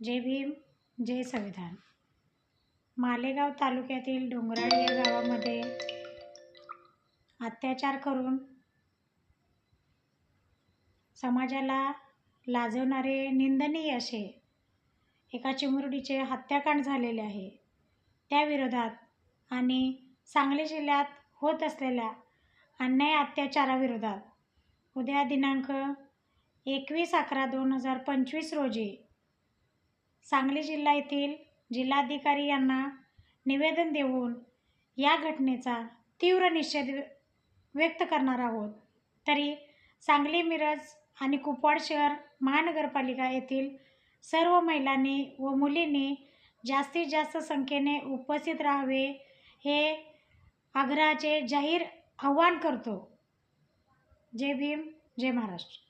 जय संविधान. मालेगाव तालुक्यातील डोंगराळी या गावामध्ये अत्याचार करून समाजाला लाजवणारे निंदनीय असे एका चिमुरडीचे हत्याकांड झालेले आहे. त्याविरोधात आणि सांगली जिल्ह्यात होत असलेल्या अन्याय अत्याचाराविरोधात उद्या दिनांक एकवीस अकरा दोन हजार पंचवीस रोजी सांगली जिल्हा येथील जिल्हाधिकारी यांना निवेदन देऊन या घटनेचा तीव्र निषेध व्यक्त करणार आहोत. तरी सांगली मिरज आणि कुपवाड शहर महानगरपालिका येथील सर्व महिलांनी व मुलींनी जास्तीत जास्त संख्येने उपस्थित राहावे हे आग्रहाचे जाहीर आव्हान करतो. जय भीम जय महाराष्ट्र.